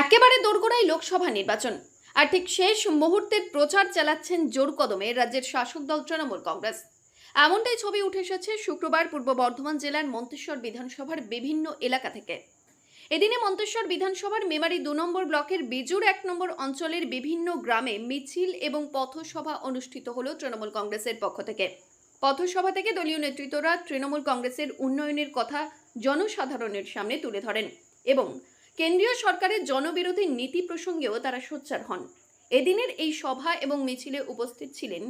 একেবারে দোরগোড়ায় লোকসভা নির্বাচন। আর ঠিক শেষ মুহূর্তের প্রচার চালাচ্ছেন জোর কদমে রাজ্যের শাসক দল তৃণমূল কংগ্রেস। এমনটাই ছবি উঠে এসেছে শুক্রবার পূর্ব বর্ধমান জেলার মন্তেশ্বর বিধানসভার বিভিন্ন এলাকা থেকে। এদিনে মন্তেশ্বর বিধানসভার মেমারি দু নম্বর ব্লকের বিজুর এক নম্বর অঞ্চলের বিভিন্ন গ্রামে মিছিল এবং পথসভা অনুষ্ঠিত হল তৃণমূল কংগ্রেসের পক্ষ থেকে। পথসভা থেকে দলীয় নেতৃত্বরা তৃণমূল কংগ্রেসের উন্নয়নের কথা জনসাধারণের সামনে তুলে ধরেন এবং কেন্দ্রীয় সরকারের জনবিরোধী নীতি প্রসঙ্গেও তারা সোচ্চার হন। এদিনের এই সভা এবং মিছিলে উপস্থিত ছিলেন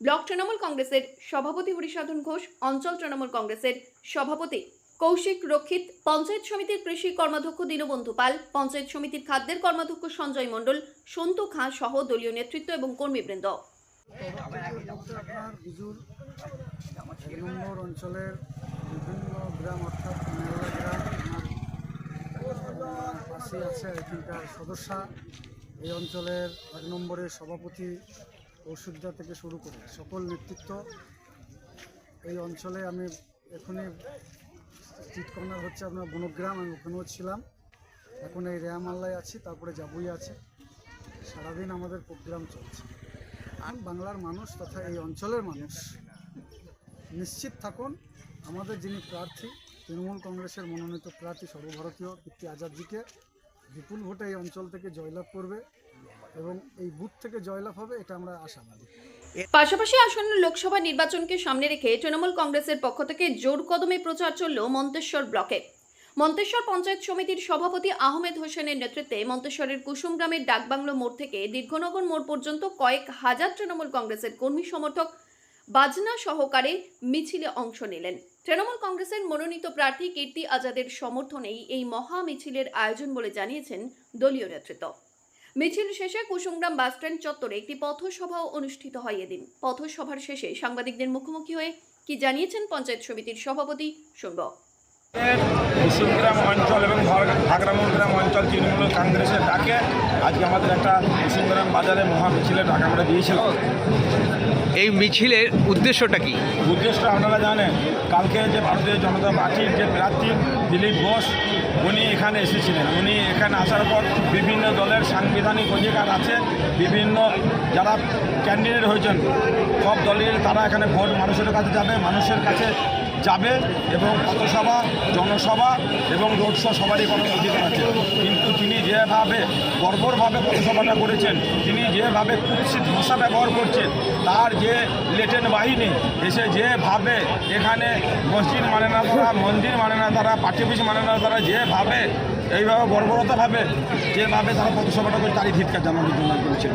ব্লক তৃণমূল কংগ্রেসের সভাপতি হরিসাধন ঘোষ, অঞ্চল তৃণমূল কংগ্রেসের সভাপতি কৌশিক রক্ষিত, পঞ্চায়েত সমিতির কৃষি কর্মাধ্যক্ষ দীনবন্ধু পাল, পঞ্চায়েত সমিতির খাদ্যের কর্মাধ্যক্ষ সঞ্জয় মণ্ডল, সন্তু খাঁ সহ দলীয় নেতৃত্ব এবং কর্মীবৃন্দ। অঞ্চলের বিভিন্ন গ্রাম অর্থাৎ গ্রাম আমার আছে এখানকার সদস্যা। এই অঞ্চলের এক নম্বরের সভাপতি কৌশিকদা থেকে শুরু করে সকল নেতৃত্ব। এই অঞ্চলে আমি এখনই স্ট্রিট কর্নার হচ্ছে আপনার বনগ্রাম, আমি ওখানেও ছিলাম। এখন এই রেয়ামাল্লায় আছি, তারপরে যাবই আছে। সারাদিন আমাদের প্রোগ্রাম চলছে। আর বাংলার মানুষ তথা এই অঞ্চলের মানুষ, নিশ্চিত থাকুন, আমাদের যিনি প্রার্থী, তৃণমূল কংগ্রেসের মনোনীত প্রার্থী সর্বভারতীয় কীর্তি আজাদজিকে বিপুল ভোটে এই অঞ্চল থেকে জয়লাভ করবে এবং এই বুথ থেকে জয়লাভ হবে, এটা আমরা আশাবাদী পাশাপাশি আসন্ন লোকসভা নির্বাচনকে সামনে রেখে তৃণমূল কংগ্রেসের পক্ষ থেকে জোর কদমে প্রচার চলল মন্তেশ্বর ব্লকে। মন্তেশ্বর পঞ্চায়েত সমিতির সভাপতি আহমেদ হোসেনের নেতৃত্বে মন্তেশ্বরের কুসুমগ্রামের ডাকবাংলো মোড় থেকে দীর্ঘনগর মোড় পর্যন্ত কয়েক হাজার তৃণমূল কংগ্রেসের কর্মী সমর্থক বাজনা সহকারে মিছিলে অংশ নিলেন। তৃণমূল কংগ্রেসের মনোনীত প্রার্থী কীর্তি আজাদের সমর্থনেই এই মহা মিছিলের আয়োজন বলে জানিয়েছেন দলীয় নেতৃত্ব। মিছিল শেষে কুসুমগ্রাম বাসস্ট্যান্ড চত্বরে একটি পথসভাও অনুষ্ঠিত হয় এদিন। পথসভার শেষে সাংবাদিকদের মুখোমুখি হয়ে কি জানিয়েছেন পঞ্চায়েত সমিতির সভাপতি শুনব। কুসুমগ্রাম অঞ্চল এবং ভাগরামন গ্রাম অঞ্চল তৃণমূল কংগ্রেসের ডাকে আজকে আমাদের একটা কুসুমগ্রাম বাজারে মহা মিছিলের ডাক আমরা দিয়েছিলাম। এই মিছিলের উদ্দেশ্যটা কি? উদ্দেশ্যটা আপনারা জানেন, কালকে যে ভারতীয় জনতা পার্টির যে প্রার্থী দিলীপ ঘোষ, উনি এখানে এসেছিলেন। উনি এখানে আসার পর বিভিন্ন দলের সাংবিধানিক অধিকার আছে, বিভিন্ন যারা ক্যান্ডিডেট হয়েছেন, সব দলের তারা এখানে ভোট মানুষের কাছে যাবে, মানুষের কাছে যাবে এবং পথসভা, জনসভা এবং রোড শো সবারই কোনো অধিকার আছে। কিন্তু তিনি যেভাবে বর্বরভাবে পথসভাটা করেছেন, তিনি যেভাবে কুৎসিত ভাষা ব্যবহার করছেন, তার যে লেটেন বাহিনী, এসে যেভাবে এখানে মসজিদ মানে না তারা, মন্দির মানে না তারা পাঠ্য অফিস মানে না তারা, যেভাবে, এইভাবে বর্বরতাভাবে, যেভাবে তারা পথসভাটা করে তারই ধিৎকার জানানোর জন্য করেছিল